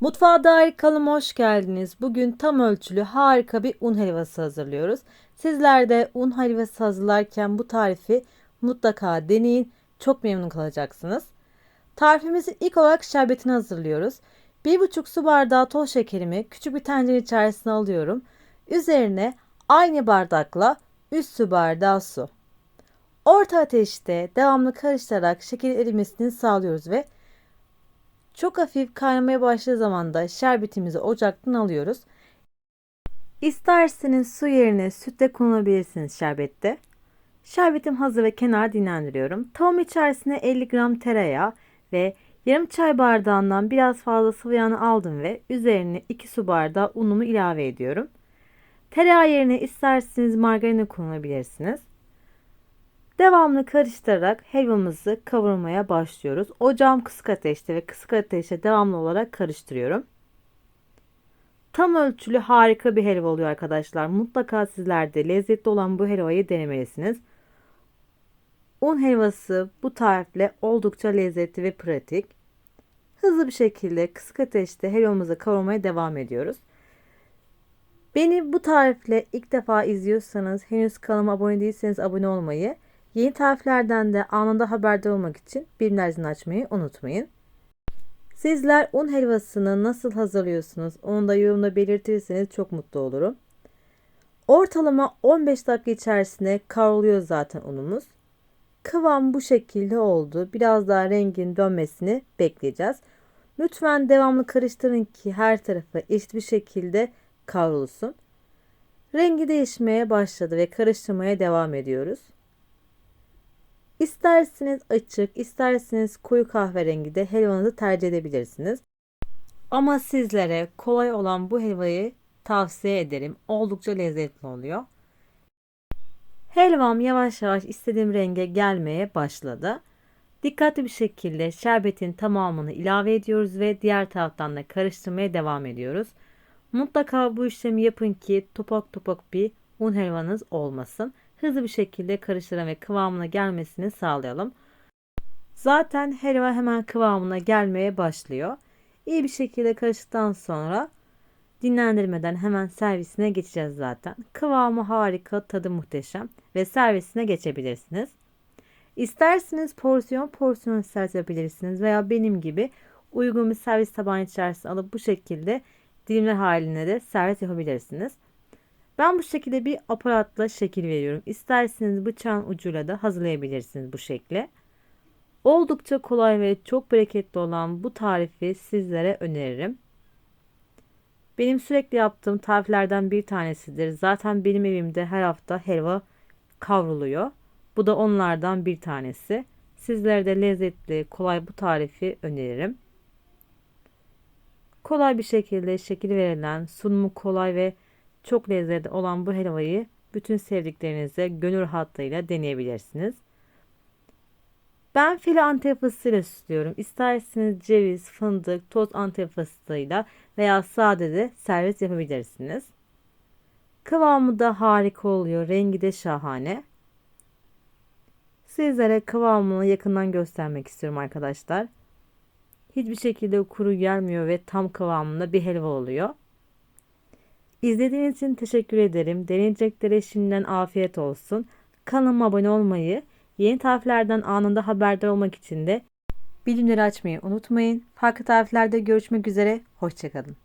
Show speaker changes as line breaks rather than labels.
Mutfağa dair kanalıma hoş geldiniz. Bugün tam ölçülü harika bir un helvası hazırlıyoruz. Sizler de un helvası hazırlarken bu tarifi mutlaka deneyin. Çok memnun kalacaksınız. Tarifimizin ilk olarak şerbetini hazırlıyoruz. 1,5 su bardağı toz şekerimi küçük bir tencere içerisine alıyorum. Üzerine aynı bardakla 3 su bardağı su. Orta ateşte devamlı karıştırarak şekerin erimesini sağlıyoruz ve çok hafif kaynamaya başladığı zaman da şerbetimizi ocaktan alıyoruz. İsterseniz su yerine süt de kullanabilirsiniz şerbette. Şerbetim hazır ve kenar dinlendiriyorum. Tavam içerisine 50 gram tereyağı ve yarım çay bardağından biraz fazla sıvı yağını aldım ve üzerine 2 su bardağı unumu ilave ediyorum. Tereyağı yerine isterseniz margarin kullanabilirsiniz. Devamlı karıştırarak helvamızı kavurmaya başlıyoruz. Ocağım kısık ateşte ve kısık ateşte devamlı olarak karıştırıyorum. Tam ölçülü harika bir helva oluyor arkadaşlar. Mutlaka sizler de lezzetli olan bu helvayı denemelisiniz. Un helvası bu tarifle oldukça lezzetli ve pratik. Hızlı bir şekilde kısık ateşte helvamızı kavurmaya devam ediyoruz. Beni bu tarifle ilk defa izliyorsanız henüz kanalıma abone değilseniz abone olmayı Yeni tariflerden de anında haberdar olmak için bilimler açmayı unutmayın. Sizler un helvasını nasıl hazırlıyorsunuz onu da yorumda belirtirseniz çok mutlu olurum. Ortalama 15 dakika içerisinde kavruluyor zaten unumuz. Kıvam bu şekilde oldu. Biraz daha rengin dönmesini bekleyeceğiz. Lütfen devamlı karıştırın ki her tarafı eşit bir şekilde kavrulsun. Rengi değişmeye başladı ve karıştırmaya devam ediyoruz. İsterseniz açık, isterseniz koyu kahverengi de helvanızı tercih edebilirsiniz. Ama sizlere kolay olan bu helvayı tavsiye ederim. Oldukça lezzetli oluyor. Helvam yavaş yavaş istediğim renge gelmeye başladı. Dikkatli bir şekilde şerbetin tamamını ilave ediyoruz ve diğer taraftan da karıştırmaya devam ediyoruz. Mutlaka bu işlemi yapın ki topak topak bir un helvanız olmasın hızlı bir şekilde karıştıran ve kıvamına gelmesini sağlayalım. Zaten helva hemen kıvamına gelmeye başlıyor. İyi bir şekilde karıştıktan sonra dinlendirmeden hemen servisine geçeceğiz zaten. Kıvamı harika, tadı muhteşem ve servisine geçebilirsiniz. İsterseniz porsiyon porsiyon servis yapabilirsiniz veya benim gibi uygun bir servis tabağı içerisine alıp bu şekilde dilimler halinde de servis yapabilirsiniz. Ben bu şekilde bir aparatla şekil veriyorum. İsterseniz bıçağın ucuyla da hazırlayabilirsiniz bu şekli. Oldukça kolay ve çok bereketli olan bu tarifi sizlere öneririm. Benim sürekli yaptığım tariflerden bir tanesidir. Zaten benim evimde her hafta helva kavruluyor. Bu da onlardan bir tanesi. Sizlere de lezzetli, kolay bu tarifi öneririm. Kolay bir şekilde şekil verilen, sunumu kolay ve çok lezzetli olan bu helvayı bütün sevdiklerinizle gönül rahatlığıyla deneyebilirsiniz. Ben file antep fıstığıyla süslüyorum. İsterseniz ceviz, fındık, toz antep fıstığıyla veya sade de servis yapabilirsiniz. Kıvamı da harika oluyor. Rengi de şahane. Sizlere kıvamını yakından göstermek istiyorum arkadaşlar. Hiçbir şekilde kuru gelmiyor ve tam kıvamında bir helva oluyor. İzlediğiniz için teşekkür ederim. Deneyeceklere şimdiden afiyet olsun. Kanalıma abone olmayı, yeni tariflerden anında haberdar olmak için de bildirimleri açmayı unutmayın. Farklı tariflerde görüşmek üzere. Hoşçakalın.